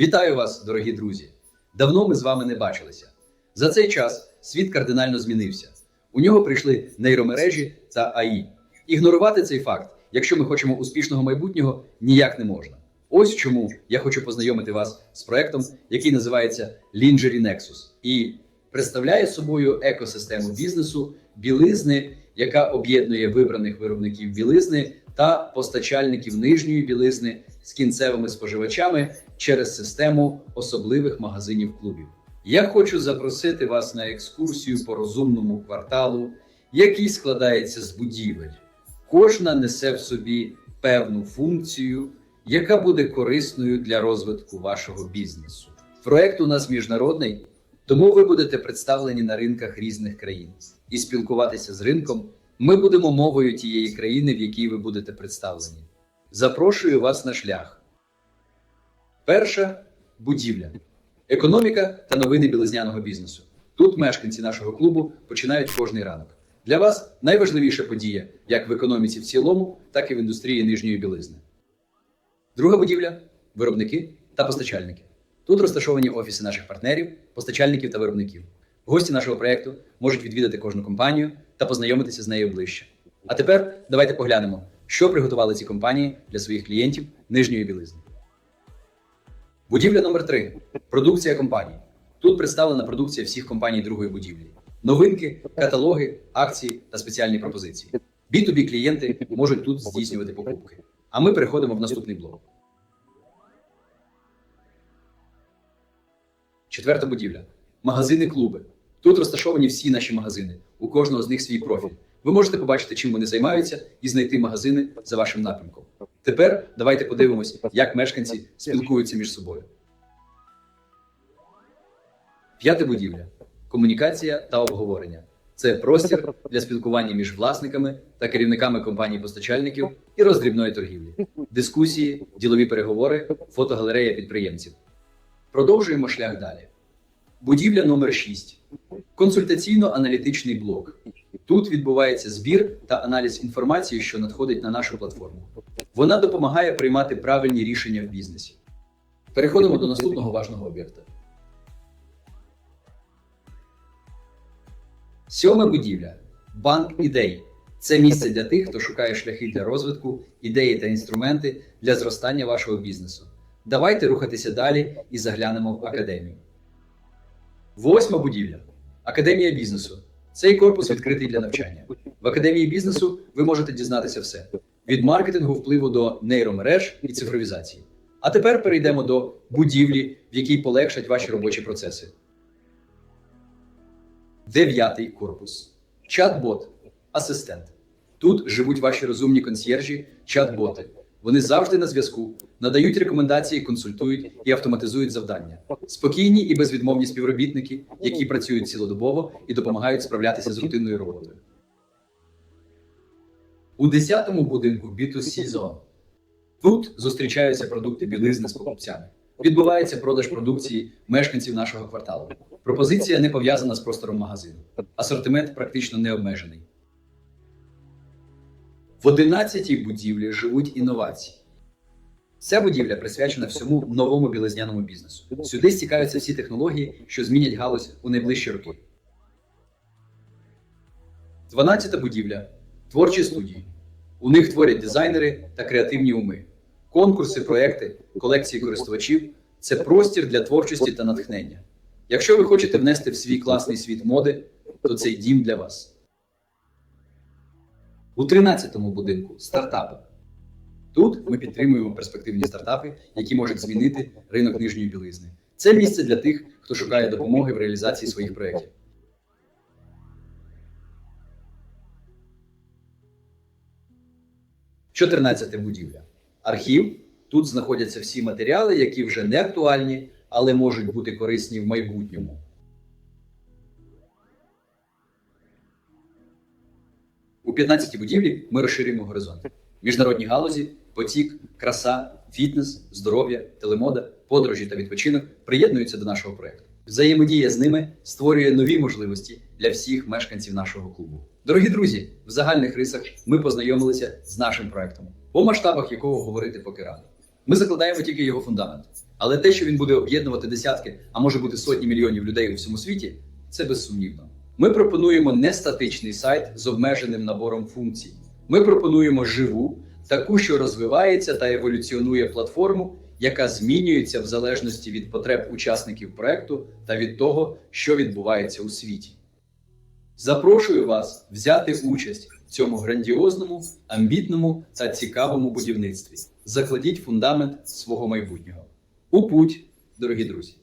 Вітаю вас, дорогі друзі! Давно ми з вами не бачилися. За цей час світ кардинально змінився. У нього прийшли нейромережі та АІ. Ігнорувати цей факт, якщо ми хочемо успішного майбутнього, ніяк не можна. Ось чому я хочу познайомити вас з проектом, який називається Lingerie Nexus і представляє собою екосистему бізнесу білизни, яка об'єднує вибраних виробників білизни та постачальників нижньої білизни з кінцевими споживачами через систему особливих магазинів клубів. Я хочу запросити вас на екскурсію по розумному кварталу, який складається з будівель. Кожна несе в собі певну функцію, яка буде корисною для розвитку вашого бізнесу. Проект у нас міжнародний, тому ви будете представлені на ринках різних країн. І спілкуватися з ринком ми будемо мовою тієї країни, в якій ви будете представлені. Запрошую вас на шлях. Перша будівля. Економіка та новини білизняного бізнесу. Тут мешканці нашого клубу починають кожний ранок. Для вас найважливіша подія як в економіці в цілому, так і в індустрії нижньої білизни. Друга будівля виробники та постачальники. Тут розташовані офіси наших партнерів, постачальників та виробників. Гості нашого проєкту можуть відвідати кожну компанію та познайомитися з нею ближче. А тепер давайте поглянемо, що приготували ці компанії для своїх клієнтів нижньої білизни. Будівля номер 3 Продукція компанії. Тут представлена продукція всіх компаній другої будівлі. Новинки, каталоги, акції та спеціальні пропозиції. B2B клієнти можуть тут здійснювати покупки. А ми переходимо в наступний блок. Четверта будівля. Магазини клуби. Тут розташовані всі наші магазини. У кожного з них свій профіль. Ви можете побачити, чим вони займаються, і знайти магазини за вашим напрямком. Тепер давайте подивимось, як мешканці спілкуються між собою. П'ята будівля. Комунікація та обговорення. Це простір для спілкування між власниками та керівниками компаній-постачальників і роздрібної торгівлі, дискусії, ділові переговори, фотогалерея підприємців. Продовжуємо шлях далі. Будівля номер 6. Консультаційно-аналітичний блок. Тут відбувається збір та аналіз інформації, що надходить на нашу платформу. Вона допомагає приймати правильні рішення в бізнесі. Переходимо до наступного важного об'єкта. Сьома будівля банк ідей. Це місце для тих, хто шукає шляхи для розвитку, ідеї та інструменти для зростання вашого бізнесу. Давайте рухатися далі і заглянемо в академію. Восьма будівля Академія бізнесу. Цей корпус відкритий для навчання. В академії бізнесу ви можете дізнатися все: від маркетингу впливу до нейромереж і цифровізації. А тепер перейдемо до будівлі, в якій полегшать ваші робочі процеси. Дев'ятий корпус. Чат-бот. Асистент. Тут живуть ваші розумні консьєржі, чат-боти. Вони завжди на зв'язку, надають рекомендації, консультують і автоматизують завдання. Спокійні і безвідмовні співробітники, які працюють цілодобово і допомагають справлятися з рутинною роботою. У 10-му будинку B2C Zone. Тут зустрічаються продукти білизни з покупцями. Відбувається продаж продукції мешканців нашого кварталу. Пропозиція не пов'язана з простором магазину. Асортимент практично не обмежений. В 11-й будівлі живуть інновації. Ця будівля присвячена всьому новому білизняному бізнесу. Сюди стікаються всі технології, що змінять галузь у найближчі роки. 12-та будівля творчі студії. У них творять дизайнери та креативні уми. Конкурси, проекти, колекції користувачів це простір для творчості та натхнення. Якщо ви хочете внести в свій класний світ моди, то цей дім для вас. У 13-му будинку стартапи. Тут ми підтримуємо перспективні стартапи, які можуть змінити ринок нижньої білизни. Це місце для тих, хто шукає допомоги в реалізації своїх проєктів. Чотирнадцяте будівля. Архів. Тут знаходяться всі матеріали, які вже не актуальні, але можуть бути корисні в майбутньому. У 15-й будівлі ми розширюємо горизонт. Міжнародні галузі, потік, краса, фітнес, здоров'я, телемода, подорожі та відпочинок приєднуються до нашого проєкту. Взаємодія з ними створює нові можливості для всіх мешканців нашого клубу. Дорогі друзі, в загальних рисах ми познайомилися з нашим проектом, по масштабах якого говорити поки рано. Ми закладаємо тільки його фундамент. Але те, що він буде об'єднувати десятки, а може бути сотні мільйонів людей у всьому світі, це безсумнівно. Ми пропонуємо не статичний сайт з обмеженим набором функцій. Ми пропонуємо живу, таку, що розвивається та еволюціонує платформу, яка змінюється в залежності від потреб учасників проекту та від того, що відбувається у світі. Запрошую вас взяти участь в цьому грандіозному, амбітному та цікавому будівництві. Закладіть фундамент свого майбутнього. У путь, дорогі друзі!